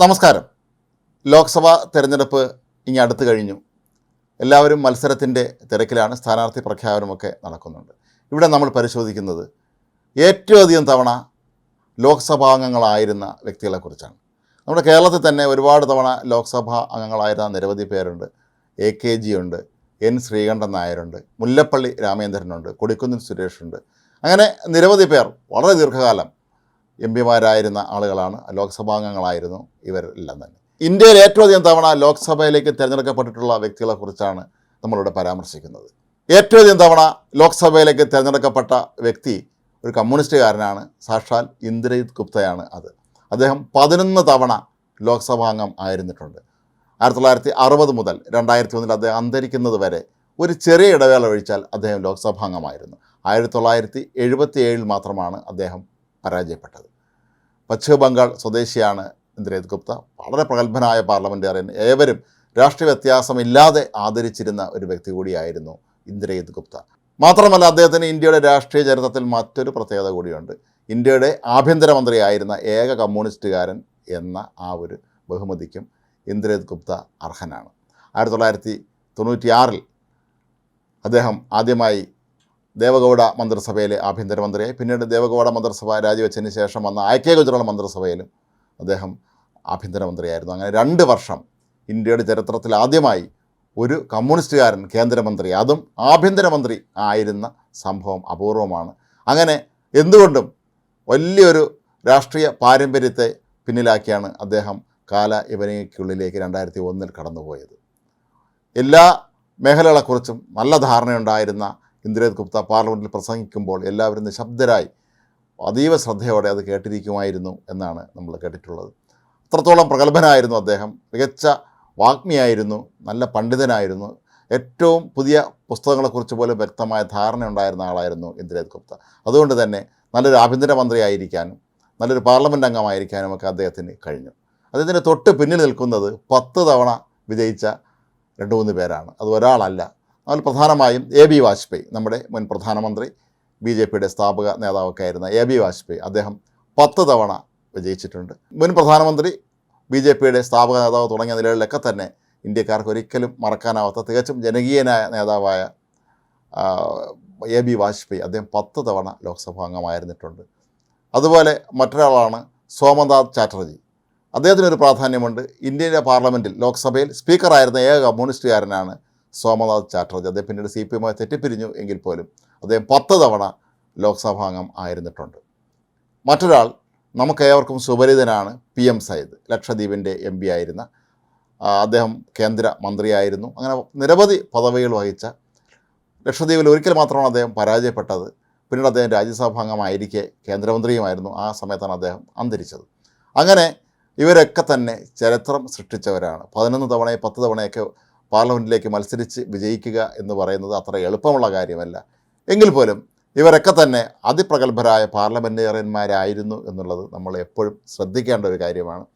നമസ്കാരം. ലോക്സഭാ തെരഞ്ഞെടുപ്പ് ഇനി അടുത്തു കഴിഞ്ഞു. എല്ലാവരും മത്സരത്തിന്റെ തിരക്കിലാണ് സ്ഥാനാർത്ഥി പ്രഖ്യാപനമൊക്കെ നടക്കുന്നുണ്ട്. ഇവിടെ നമ്മൾ പരിശോധിക്കുന്നത് ഏറ്റവും അധികം തവണ ലോക്സഭാ അംഗങ്ങളായിരുന്ന വ്യക്തികളെക്കുറിച്ചാണ് നമ്മുടെ കേരളത്തിൽ തന്നെ ഒരുപാട് തവണ ലോക്സഭാ അംഗങ്ങളായിരുന്ന നിരവധി പേരുണ്ട്. എ കെ ജി ഉണ്ട് എൻ ശ്രീകണ്ഠൻ നായരുണ്ട് മുല്ലപ്പള്ളി രാമേന്ദ്രനുണ്ട് കൊടിക്കുന്നിൽ സുരേഷുണ്ട്. അങ്ങനെ നിരവധി പേർ വളരെ ദീർഘകാലം എം പിമാരായിരുന്ന ആളുകളാണ് ലോക്സഭാംഗങ്ങളായിരുന്നു ഇവരെല്ലാം തന്നെ. ഇന്ത്യയിൽ ഏറ്റവും അധികം തവണ ലോക്സഭയിലേക്ക് തിരഞ്ഞെടുക്കപ്പെട്ടിട്ടുള്ള വ്യക്തികളെക്കുറിച്ചാണ് നമ്മളിവിടെ പരാമർശിക്കുന്നത്. ഏറ്റവും അധികം തവണ ലോക്സഭയിലേക്ക് തിരഞ്ഞെടുക്കപ്പെട്ട വ്യക്തി ഒരു കമ്മ്യൂണിസ്റ്റുകാരനാണ് സാക്ഷാൽ ഇന്ദ്രജിത് ഗുപ്തയാണ് അത്. അദ്ദേഹം പതിനൊന്ന് തവണ ലോക്സഭാംഗം ആയിരുന്നിട്ടുണ്ട്. ആയിരത്തി തൊള്ളായിരത്തി അറുപത് മുതൽ രണ്ടായിരത്തി ഒന്നിൽ അദ്ദേഹം അന്തരിക്കുന്നത് വരെ ഒരു ചെറിയ ഇടവേള ഒഴിച്ചാൽ അദ്ദേഹം ലോക്സഭാംഗമായിരുന്നു. ആയിരത്തി തൊള്ളായിരത്തി എഴുപത്തി ഏഴിൽ മാത്രമാണ് അദ്ദേഹം പരാജയപ്പെട്ടത്. പശ്ചിമ ബംഗാൾ സ്വദേശിയാണ് ഇന്ദ്രജിത് ഗുപ്ത. വളരെ പ്രഗത്ഭനായ പാർലമെന്റേറിയൻ ഏവരും രാഷ്ട്രീയ വ്യത്യാസമില്ലാതെ ആദരിച്ചിരുന്ന ഒരു വ്യക്തി കൂടിയായിരുന്നു ഇന്ദ്രജിത് ഗുപ്ത. മാത്രമല്ല അദ്ദേഹത്തിന് ഇന്ത്യയുടെ രാഷ്ട്രീയ ചരിത്രത്തിൽ മറ്റൊരു പ്രത്യേകത കൂടിയുണ്ട്. ഇന്ത്യയുടെ ആഭ്യന്തരമന്ത്രിയായിരുന്ന ഏക കമ്മ്യൂണിസ്റ്റുകാരൻ എന്ന ആ ഒരു ബഹുമതിക്കും ഇന്ദ്രജിത് ഗുപ്ത അർഹനാണ്. ആയിരത്തി തൊള്ളായിരത്തി തൊണ്ണൂറ്റിയാറിൽ അദ്ദേഹം ആദ്യമായി ദേവഗൗഡ മന്ത്രിസഭയിലെ ആഭ്യന്തരമന്ത്രിയായി. പിന്നീട് ദേവഗൗഡ മന്ത്രിസഭ രാജിവെച്ചതിന് ശേഷം വന്ന ഐക്യ ഗുജറാൾ മന്ത്രിസഭയിലും അദ്ദേഹം ആഭ്യന്തരമന്ത്രിയായിരുന്നു. അങ്ങനെ രണ്ട് വർഷം ഇന്ത്യയുടെ ചരിത്രത്തിൽ ആദ്യമായി ഒരു കമ്മ്യൂണിസ്റ്റുകാരൻ കേന്ദ്രമന്ത്രി അതും ആഭ്യന്തരമന്ത്രി ആയിരുന്ന സംഭവം അപൂർവമാണ്. അങ്ങനെ എന്തുകൊണ്ടും വലിയൊരു രാഷ്ട്രീയ പാരമ്പര്യത്തെ പിന്നിലാക്കിയാണ് അദ്ദേഹം കാല ഇവനയ്ക്കുള്ളിലേക്ക് രണ്ടായിരത്തി ഒന്നിൽ കടന്നുപോയത്. എല്ലാ മേഖലകളെക്കുറിച്ചും നല്ല ധാരണയുണ്ടായിരുന്ന ഇന്ദ്രജിത് ഗുപ്ത പാർലമെന്റിൽ പ്രസംഗിക്കുമ്പോൾ എല്ലാവരും നിശബ്ദരായി അതീവ ശ്രദ്ധയോടെ അത് കേട്ടിരിക്കുമായിരുന്നു എന്നാണ് നമ്മൾ കേട്ടിട്ടുള്ളത്. അത്രത്തോളം പ്രഗത്ഭനായിരുന്നു അദ്ദേഹം. മികച്ച വാഗ്മിയായിരുന്നു. നല്ല പണ്ഡിതനായിരുന്നു. ഏറ്റവും പുതിയ പുസ്തകങ്ങളെക്കുറിച്ച് പോലും വ്യക്തമായ ധാരണ ഉണ്ടായിരുന്ന ആളായിരുന്നു ഇന്ദ്രജിത് ഗുപ്ത. അതുകൊണ്ട് തന്നെ നല്ലൊരു ആഭ്യന്തരമന്ത്രിയായിരിക്കാനും നല്ലൊരു പാർലമെന്റ് അംഗമായിരിക്കാനും ഒക്കെ അദ്ദേഹത്തിന് കഴിഞ്ഞു. അദ്ദേഹത്തിന്റെ തൊട്ട് പിന്നിൽ നിൽക്കുന്നത് പത്ത് തവണ വിജയിച്ച രണ്ട് മൂന്ന് പേരാണ്. അത് ഒരാളല്ല അതിൽ പ്രധാനമായും എ ബി വാജ്പേയി നമ്മുടെ മുൻ പ്രധാനമന്ത്രി ബി ജെ പിയുടെ സ്ഥാപക നേതാവൊക്കെ ആയിരുന്ന എ ബി വാജ്പേയി അദ്ദേഹം പത്ത് തവണ വിജയിച്ചിട്ടുണ്ട്. മുൻ പ്രധാനമന്ത്രി ബി ജെ പിയുടെ സ്ഥാപക നേതാവ് തുടങ്ങിയ നിലകളിലൊക്കെ തന്നെ ഇന്ത്യക്കാർക്ക് ഒരിക്കലും മറക്കാനാവാത്ത തികച്ചും ജനകീയനായ നേതാവായ എ ബി വാജ്പേയി അദ്ദേഹം പത്ത് തവണ ലോക്സഭാ അംഗമായിരുന്നിട്ടുണ്ട്. അതുപോലെ മറ്റൊരാളാണ് സോമനാഥ് ചാറ്റർജി. അദ്ദേഹത്തിനൊരു പ്രാധാന്യമുണ്ട്. ഇന്ത്യയിലെ പാർലമെന്റിൽ ലോക്സഭയിൽ സ്പീക്കറായിരുന്ന ഏക കമ്മ്യൂണിസ്റ്റുകാരനാണ് സോമനാഥ് ചാറ്റർജി. അദ്ദേഹം പിന്നീട് സി പി എമ്മായി തെറ്റിപ്പിരിഞ്ഞു എങ്കിൽ പോലും അദ്ദേഹം പത്ത് തവണ ലോക്സഭാംഗം ആയിരുന്നിട്ടുണ്ട്. മറ്റൊരാൾ നമുക്കേവർക്കും സുപരിതനാണ് പി എം സയ്യിദ് ലക്ഷദ്വീപിന്റെ എം പി ആയിരുന്ന അദ്ദേഹം കേന്ദ്ര മന്ത്രിയായിരുന്നു. അങ്ങനെ നിരവധി പദവികൾ വഹിച്ച ലക്ഷദ്വീപിൽ ഒരിക്കൽ മാത്രമാണ് അദ്ദേഹം പരാജയപ്പെട്ടത്. പിന്നീട് അദ്ദേഹം രാജ്യസഭാംഗമായിരിക്കെ കേന്ദ്രമന്ത്രിയുമായിരുന്നു. ആ സമയത്താണ് അദ്ദേഹം അന്തരിച്ചത്. അങ്ങനെ ഇവരൊക്കെ തന്നെ ചരിത്രം സൃഷ്ടിച്ചവരാണ്. പതിനൊന്ന് തവണയും പത്ത് തവണയൊക്കെ പാർലമെന്റിലേക്ക് മത്സരിച്ച് വിജയിക്കുക എന്ന് പറയുന്നത് അത്ര എളുപ്പമുള്ള കാര്യമല്ല. എങ്കിൽ പോലും ഇവരൊക്കെ തന്നെ അതിപ്രഗത്ഭരായ പാർലമെന്റേറിയന്മാരായിരുന്നു എന്നുള്ളത് നമ്മൾ എപ്പോഴും ശ്രദ്ധിക്കേണ്ട ഒരു കാര്യമാണ്.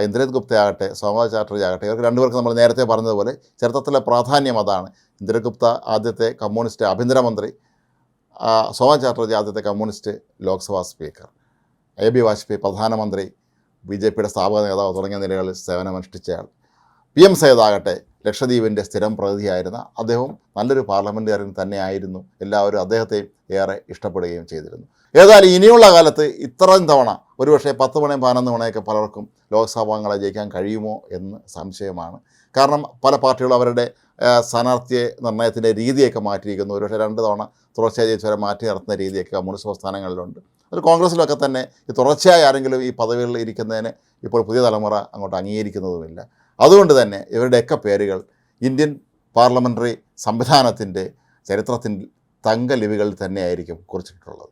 ഇന്ദ്രജിത് ഗുപ്ത ആകട്ടെ സോമനാഥ് ചാറ്റർജി ആകട്ടെ ഇവർക്ക് രണ്ടുപേർക്ക് നമ്മൾ നേരത്തെ പറഞ്ഞതുപോലെ ചരിത്രത്തിലെ പ്രാധാന്യം അതാണ്. ഇന്ദ്രജിത് ഗുപ്ത ആദ്യത്തെ കമ്മ്യൂണിസ്റ്റ് ആഭ്യന്തരമന്ത്രി സോമനാഥ് ചാറ്റർജി ആദ്യത്തെ communist Lok Sabha speaker A. B. Vajpayee പ്രധാനമന്ത്രി ബി ജെ പിയുടെ സ്ഥാപക നേതാവ് തുടങ്ങിയ നിലകളിൽ സേവനമനുഷ്ഠിച്ചയാൾ. പി. എം. സയ്യിദാകട്ടെ ലക്ഷദ്വീപിന്റെ സ്ഥിരം പ്രതിനിധിയായിരുന്ന അദ്ദേഹം നല്ലൊരു പാർലമെന്റുകാരൻ തന്നെയായിരുന്നു. എല്ലാവരും അദ്ദേഹത്തെയും ഏറെ ഇഷ്ടപ്പെടുകയും ചെയ്തിരുന്നു. ഏതായാലും ഇനിയുള്ള കാലത്ത് ഇത്രയും തവണ ഒരുപക്ഷെ പത്ത് മണിയും പതിനൊന്ന് മണിയൊക്കെ പലർക്കും ലോക്സഭാംഗങ്ങളെ ജയിക്കാൻ കഴിയുമോ എന്ന് സംശയമാണ്. കാരണം പല പാർട്ടികളും അവരുടെ സ്ഥാനാർത്ഥി നിർണയത്തിന്റെ രീതിയൊക്കെ മാറ്റിയിരിക്കുന്നു. ഒരുപക്ഷെ രണ്ട് തവണ തുടർച്ചയായി ജയിച്ചവരെ മാറ്റി നിർത്തുന്ന രീതിയൊക്കെ കമ്മ്യൂണിസ്റ്റ് സംസ്ഥാനങ്ങളിലുണ്ട് അത് കോൺഗ്രസ്സിലൊക്കെ തന്നെ ഈ തുടർച്ചയായി ആരെങ്കിലും ഈ പദവികളിൽ ഇരിക്കുന്നതിന് ഇപ്പോൾ പുതിയ തലമുറ അങ്ങോട്ട് അംഗീകരിക്കുന്നതുമില്ല. അതുകൊണ്ട് തന്നെ ഇവരുടെയൊക്കെ പേരുകൾ ഇന്ത്യൻ പാർലമെന്ററി സംവിധാനത്തിന്റെ ചരിത്രത്തിൽ തങ്കലിപികളിൽ തന്നെയായിരിക്കും കുറിച്ചിട്ടുള്ളത്.